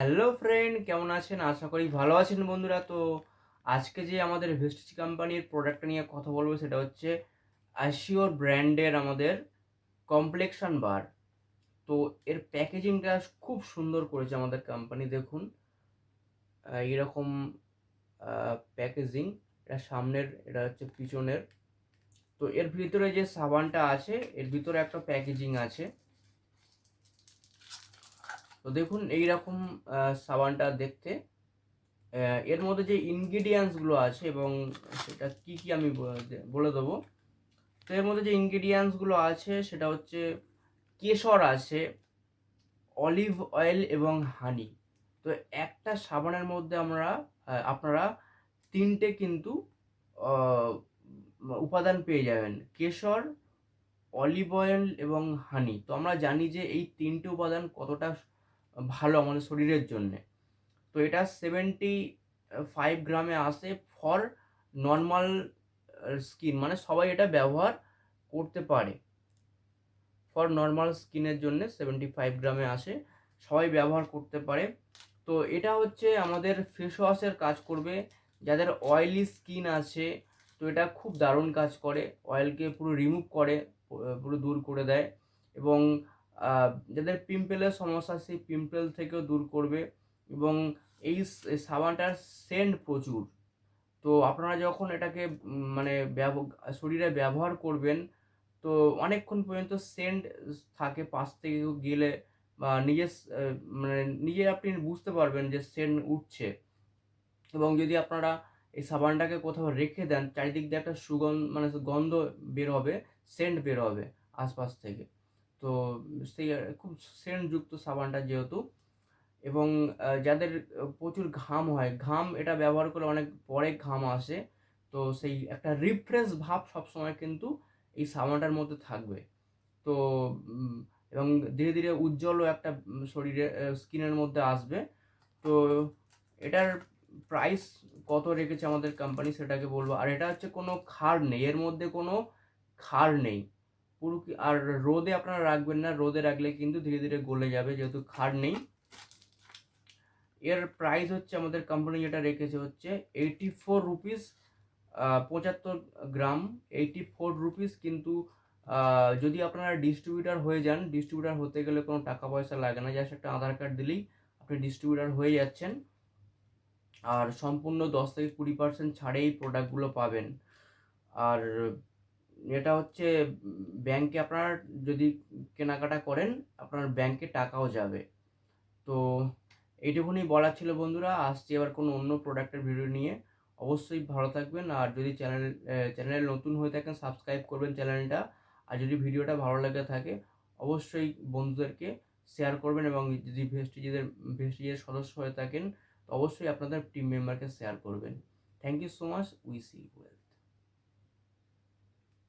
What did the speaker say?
Hello friend, কেমন আছেন? আশা করি ভালো আছেন বন্ধুরা। তো আজকে যে আমাদের ভেস্টিজ কোম্পানির প্রোডাক্টটা নিয়ে কথা বলব সেটা হচ্ছে অ্যাশিওর ব্র্যান্ডের আমাদের কমপ্লেকশন বার তো এর প্যাকেজিংটা খুব সুন্দর করেছে আমাদের কোম্পানি দেখুন। এরকম প্যাকেজিং এটা সামনের, এটা হচ্ছে পিছনের। তো এর ভিতরে যে সাবানটা আছে, এর ভিতরে একটা প্যাকেজিং আছে। তো দেখুন এইরকম আহ, সাবানটা দেখতে এর মধ্যে যে ইনগ্রিডিয়েন্টসগুলো আছে এবং সেটা কি কি আমি বলে দেবো। তো এর মধ্যে যে ইনগ্রিডিয়েন্টসগুলো আছে সেটা হচ্ছে কেশর আছে অলিভ অয়েল এবং হানি তো একটা সাবানের মধ্যে আমরা আপনারা তিনটে কিন্তু উপাদান পেয়ে যাবেন। কেশর অলিভ অয়েল এবং হানি তো আমরা জানি যে এই তিনটে উপাদান কতটা ভালো আমাদের শরীরের জন্যে। তো এটা সেভেন্টি ফাইভ গ্রামে আসে ফর নর্মাল স্কিন মানে সবাই এটা ব্যবহার করতে পারে। ফর নর্মাল স্কিনের জন্য সেভেন্টি ফাইভ গ্রামে আসে, সবাই ব্যবহার করতে পারে। তো এটা হচ্ছে আমাদের ফেস ওয়াশের কাজ করবে। যাদের অয়েলি স্কিন আছে, তো এটা খুব দারুণ কাজ করে। অয়েলকে পুরো রিমুভ করে, পুরো দূর করে দেয়। এবং যাদের পিম্পলের সমস্যা, সেই পিম্পল থেকেও দূর করবে এবং এই সাবানটার সেন্ট প্রচুর। তো আপনারা যখন এটাকে মানে শরীরে ব্যবহার করবেন, তো অনেকক্ষণ পর্যন্ত সেন্ট থাকে পাশ থেকে গেলে বা নিজের মানে নিজে আপনি বুঝতে পারবেন যে সেন্ট উঠছে। এবং যদি আপনারা এই সাবানটাকে কোথাও রেখে দেন, চারিদিক দিয়ে একটা সুগন্ধ মানে গন্ধ বের হবে সেন্ট বের হবে আশপাশ থেকে। তো সেই, খুব সেন্টযুক্ত সাবানটা যেহেতু। এবং যাদের প্রচুর ঘাম হয়, ঘাম এটা ব্যবহার করলে অনেক পরে ঘাম আসে। তো সেই একটা রিফ্রেশ ভাব সবসময় কিন্তু এই সাবানটার মধ্যে থাকবে। তো এবং ধীরে ধীরে উজ্জ্বলও একটা শরীরে স্কিনের মধ্যে আসবে। তো এটার প্রাইস কত রেখেছে আমাদের কোম্পানি সেটাকে বলব। আর এটা হচ্ছে কোনো ক্ষার নেই, এর মধ্যে কোনো ক্ষার নেই। পুরো আর রোদে আপনারা রাখবেন না, রোদে রাখলে কিন্তু ধীরে ধীরে গলে যাবে যেহেতু ক্ষার নেই। এর প্রাইস হচ্ছে আমাদের কোম্পানি যেটা রেখেছে হচ্ছে এইটি ফোর রুপিস পঁচাত্তর গ্রাম। এইটি ফোর রুপিস কিন্তু যদি আপনারা ডিস্ট্রিবিউটার হয়ে যান ডিস্ট্রিবিউটার হতে গেলে কোনো টাকা পয়সা লাগে না। জাস্ট একটা আধার কার্ড দিলেই আপনি ডিস্ট্রিবিউটার হয়ে যাচ্ছেন। আর সম্পূর্ণ দশ থেকে কুড়ি পার্সেন্ট ছাড়ে এই প্রোডাক্টগুলো পাবেন। আর এটা হচ্ছে ব্যাংকে আপনার যদি কেনাকাটা করেন, আপনার ব্যাংকে টাকাও যাবে। তো এইটুকুনি বলার ছিল বন্ধুরা, আসছি এবার কোনো অন্য প্রোডাক্টের ভিডিও নিয়ে। অবশ্যই ভালো থাকবেন, আর যদি চ্যানেল চ্যানেলে নতুন হয়ে থাকেন সাবস্ক্রাইব করবেন চ্যানেলটা আর যদি ভিডিওটা ভালো লেগে থাকে, অবশ্যই বন্ধুদেরকে শেয়ার করবেন এবং যদি ভেস্টিজের ভেস্টিজের সদস্য হয়ে থাকেন, তো অবশ্যই আপনাদের টিম মেম্বারকে শেয়ার করবেন। Thank you so much we see well